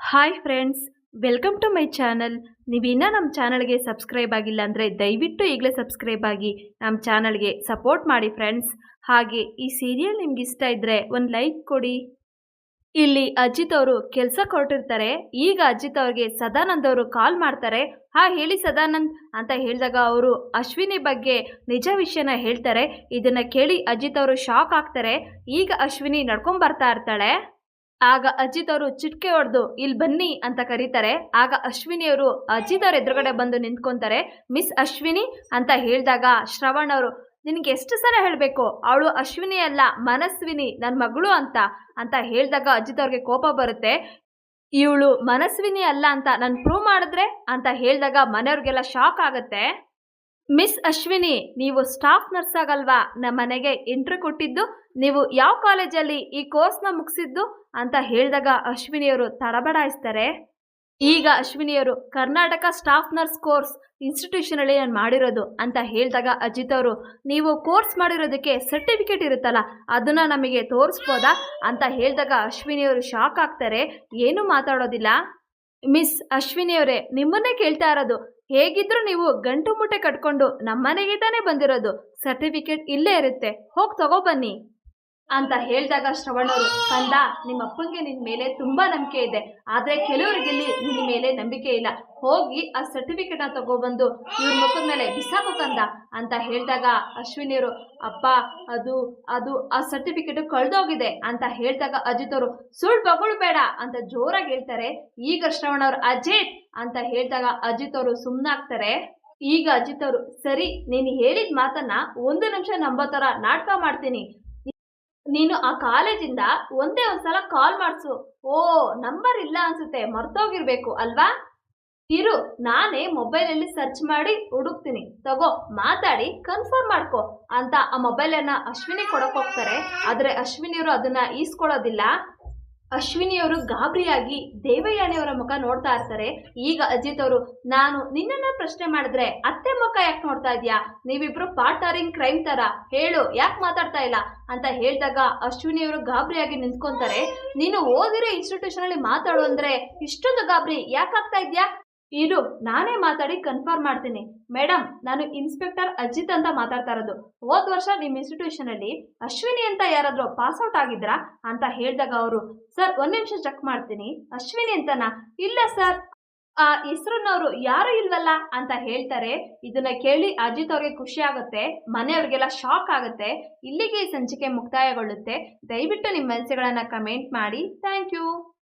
Hi friends welcome to my channel ನೀವಿನ್ನೂ ನಮ್ಮ ಚಾನಲ್ಗೆ ಸಬ್ಸ್ಕ್ರೈಬ್ ಆಗಿಲ್ಲ ಅಂದರೆ ದಯವಿಟ್ಟು ಈಗಲೇ ಸಬ್ಸ್ಕ್ರೈಬ್ ಆಗಿ ನಮ್ಮ ಚಾನಲ್ಗೆ ಸಪೋರ್ಟ್ ಮಾಡಿ ಫ್ರೆಂಡ್ಸ್ ಹಾಗೆ ಈ ಸೀರಿಯಲ್ ನಿಮ್ಗೆ ಇಷ್ಟ ಇದ್ದರೆ ಒಂದು ಲೈಕ್ ಕೊಡಿ. ಇಲ್ಲಿ ಅಜಿತ್ ಅವರು ಕೆಲಸ ಕೊಟ್ಟಿರ್ತಾರೆ. ಈಗ ಅಜಿತ್ ಅವ್ರಿಗೆ ಸದಾನಂದ್ ಅವರು ಕಾಲ್ ಮಾಡ್ತಾರೆ. ಹಾ ಹೇಳಿ ಸದಾನಂದ್ ಅಂತ ಹೇಳಿದಾಗ ಅವರು ಅಶ್ವಿನಿ ಬಗ್ಗೆ ನಿಜ ವಿಷಯನ ಹೇಳ್ತಾರೆ. ಇದನ್ನ ಕೇಳಿ ಅಜಿತ್ ಅವರು ಶಾಕ್ ಆಗ್ತಾರೆ. ಈಗ ಅಶ್ವಿನಿ ನಡ್ಕೊಂಡ್ ಬರ್ತಾ ಇರ್ತಾಳೆ. ಆಗ ಅಜಿತ್ ಅವರು ಚಿಟ್ಕೆ ಹೊಡೆದು ಇಲ್ಲಿ ಬನ್ನಿ ಅಂತ ಕರೀತಾರೆ. ಆಗ ಅಶ್ವಿನಿ ಅವರು, ಅಜಿತ್ ಅವ್ರ ಎದುರುಗಡೆ ಬಂದು ನಿಂತ್ಕೊಂತಾರೆ. ಮಿಸ್ ಅಶ್ವಿನಿ ಅಂತ ಹೇಳಿದಾಗ ಶ್ರವಣ್ ಅವರು, ನಿನಗೆ ಎಷ್ಟು ಸಲ ಹೇಳಬೇಕು? ಅವಳು ಅಶ್ವಿನಿ ಅಲ್ಲ, ಮನಸ್ವಿನಿ ನನ್ನ ಮಗಳು ಅಂತ ಅಂತ ಹೇಳಿದಾಗ ಅಜಿತ್ ಅವ್ರಿಗೆ ಕೋಪ ಬರುತ್ತೆ. ಇವಳು ಮನಸ್ವಿನಿ ಅಲ್ಲ ಅಂತ ನಾನು ಪ್ರೂವ್ ಮಾಡಿದ್ರೆ? ಅಂತ ಹೇಳಿದಾಗ ಮನೆಯವ್ರಿಗೆಲ್ಲ ಶಾಕ್ ಆಗುತ್ತೆ. ಮಿಸ್ ಅಶ್ವಿನಿ, ನೀವು ಸ್ಟಾಫ್ ನರ್ಸ್ ಆಗಲ್ವಾ? ನಮ್ಮ ಮನೆಗೆ ಎಂಟ್ರಿ ಕೊಟ್ಟಿದ್ದು, ನೀವು ಯಾವ ಕಾಲೇಜಲ್ಲಿ ಈ ಕೋರ್ಸ್ನ ಮುಗಿಸಿದ್ದು ಅಂತ ಹೇಳಿದಾಗ ಅಶ್ವಿನಿಯವರು ತಡಬಡಾಯಿಸ್ತಾರೆ. ಈಗ ಅಶ್ವಿನಿಯವರು, ಕರ್ನಾಟಕ ಸ್ಟಾಫ್ ನರ್ಸ್ ಕೋರ್ಸ್ ಇನ್ಸ್ಟಿಟ್ಯೂಷನಲ್ಲಿ ನಾನು ಮಾಡಿರೋದು ಅಂತ ಹೇಳಿದಾಗ ಅಜಿತ್ ಅವರು, ನೀವು ಕೋರ್ಸ್ ಮಾಡಿರೋದಕ್ಕೆ ಸರ್ಟಿಫಿಕೇಟ್ ಇರುತ್ತಲ್ಲ, ಅದನ್ನು ನಮಗೆ ತೋರಿಸ್ಬೋದಾ? ಅಂತ ಹೇಳಿದಾಗ ಅಶ್ವಿನಿಯವರು ಶಾಕ್ ಆಗ್ತಾರೆ, ಏನೂ ಮಾತಾಡೋದಿಲ್ಲ. ಮಿಸ್ ಅಶ್ವಿನಿಯವರೇ, ನಿಮ್ಮನ್ನೇ ಕೇಳ್ತಾ ಇರೋದು ಹೇಗಿದ್ರೂ ನೀವು ಗಂಟು ಮುಟ್ಟೆ ಕಟ್ಕೊಂಡು ನಮ್ಮನೆಗೆ ತಾನೇ ಬಂದಿರೋದು. ಸರ್ಟಿಫಿಕೇಟ್ ಇಲ್ಲೇ ಇರುತ್ತೆ. ಹೋಗಿ ತಗೊಬನ್ನಿ ಅಂತ ಹೇಳಿದಾಗ ಶ್ರವಣರು, ಕಂದ, ನಿಮ್ಮ ಅಪ್ಪಂಗೆ ನಿನ್ನ ಮೇಲೆ ತುಂಬಾ ನಂಬಿಕೆ ಇದೆ. ಆದರೆ ಕೆಲವರಿಗೆ ನಿನ್ನ ಮೇಲೆ ನಂಬಿಕೆ ಇಲ್ಲ. ಹೋಗಿ ಆ ಸರ್ಟಿಫಿಕೇಟ್ನ ತಗೋಬಂದು ಇವ್ರ ಮುಖದ ಮೇಲೆ ಬಿಸಾಕು ಕಂದ, ಅಂತ ಹೇಳಿದಾಗ ಅಶ್ವಿನಿಯರು, ಅಪ್ಪ, ಅದು ಅದು ಆ ಸರ್ಟಿಫಿಕೇಟ್ ಕಳೆದೋಗಿದೆ, ಅಂತ ಹೇಳಿದಾಗ ಅಜಿತ್ ಅವರು ಬಗಳು ಅಂತ ಜೋರಾಗಿ ಹೇಳ್ತಾರೆ. ಈಗ ಶ್ರವಣವ್ರು, ಅಜಿತ್, ಅಂತ ಹೇಳಿದಾಗ ಅಜಿತ್ ಅವರು ಸುಮ್ಮನಾಗ್ತಾರೆ ಈಗ ಅಜಿತ್ ಅವರು ಸರಿ, ನೀನು ಹೇಳಿದ ಮಾತನ್ನ ಒಂದು ನಿಮಿಷ ನಂಬೋ ಥರ ನಾಟಕ ಮಾಡ್ತೀನಿ. ನೀನು ಆ ಕಾಲೇಜಿಂದ ಒಂದೇ ಒಂದ್ಸಲ ಕಾಲ್ ಮಾಡಿಸು. ಓ ನಂಬರ್ ಇಲ್ಲ ಅನ್ಸುತ್ತೆ. ಮರ್ತೋಗಿರ್ಬೇಕು, ಅಲ್ವಾ? ಇರು, ನಾನೇ ಮೊಬೈಲಲ್ಲಿ ಸರ್ಚ್ ಮಾಡಿ ಹುಡುಕ್ತೀನಿ. ತಗೋ, ಮಾತಾಡಿ ಕನ್ಫರ್ಮ್ ಮಾಡ್ಕೋ. ಅಂತ ಆ ಮೊಬೈಲನ್ನ ಅಶ್ವಿನಿ ಕೊಡಕ್ ಹೋಗ್ತಾರೆ. ಆದ್ರೆ ಅಶ್ವಿನಿಯವರು ಅದನ್ನ ಈಸ್ಕೊಳ್ಳೋದಿಲ್ಲ. ಅಶ್ವಿನಿಯವರು ಗಾಬರಿಯಾಗಿ ದೇವಯಾನಿಯವರ ಮುಖ ನೋಡ್ತಾ ಇರ್ತಾರೆ. ಈಗ ಅಜಿತ್ ಅವರು, ನಾನು ನಿನ್ನನ್ನ ಪ್ರಶ್ನೆ ಮಾಡಿದ್ರೆ ಅತ್ತೆ ಮುಖ ಯಾಕೆ ನೋಡ್ತಾ ಇದೀಯಾ? ನೀವಿಬ್ರು ಪಾರ್ಟ್ನರಿಂಗ್ ಕ್ರೈಮ್ ತರ. ಹೇಳು, ಯಾಕೆ ಮಾತಾಡ್ತಾ ಇಲ್ಲ? ಅಂತ ಹೇಳಿದಾಗ ಅಶ್ವಿನಿಯವರು ಗಾಬರಿಯಾಗಿ ನಿಂತ್ಕೊಂತಾರೆ. ನೀನು ಓದಿರೋ ಇನ್ಸ್ಟಿಟ್ಯೂಷನ್ ಅಲ್ಲಿ ಮಾತಾಡು ಅಂದ್ರೆ ಇಷ್ಟೊಂದು ಗಾಬರಿ. ಯಾಕಾಗ್ತಾ ಇದ್ಯಾ? ಇರು, ನಾನೇ ಮಾತಾಡಿ ಕನ್ಫರ್ಮ್ ಮಾಡ್ತೀನಿ. ಮೇಡಮ್ ನಾನು ಇನ್ಸ್ಪೆಕ್ಟರ್ ಅಜಿತ್ ಅಂತ ಮಾತಾಡ್ತಾ ಇರೋದು. ಹೋದ ವರ್ಷ ನಿಮ್ಮ ಇನ್ಸ್ಟಿಟ್ಯೂಷನ್ ಅಲ್ಲಿ ಅಶ್ವಿನಿ ಅಂತ ಯಾರಾದ್ರೂ ಪಾಸ್ಔಟ್ ಆಗಿದ್ರಾ ಅಂತ ಹೇಳಿದಾಗ ಅವರು, ಸರ್, ಒಂದ್ ನಿಮಿಷ ಚೆಕ್ ಮಾಡ್ತೀನಿ. ಅಶ್ವಿನಿ ಅಂತನಾ? ಇಲ್ಲ, ಸರ್. ಆ, ಹೆಸರನ್ನವರು ಯಾರು ಇಲ್ವಲ್ಲ? ಅಂತ ಹೇಳ್ತಾರೆ. ಇದನ್ನ ಕೇಳಿ ಅಜಿತ್ ಅವ್ರಿಗೆ ಖುಷಿ ಆಗುತ್ತೆ. ಮನೆಯವ್ರಿಗೆಲ್ಲ ಶಾಕ್ ಆಗುತ್ತೆ. ಇಲ್ಲಿಗೆ ಸಂಚಿಕೆ ಮುಕ್ತಾಯಗೊಳ್ಳುತ್ತೆ. ದಯವಿಟ್ಟು ನಿಮ್ಮ ಮನಸ್ಸುಗಳನ್ನ ಕಮೆಂಟ್ ಮಾಡಿ. Thank you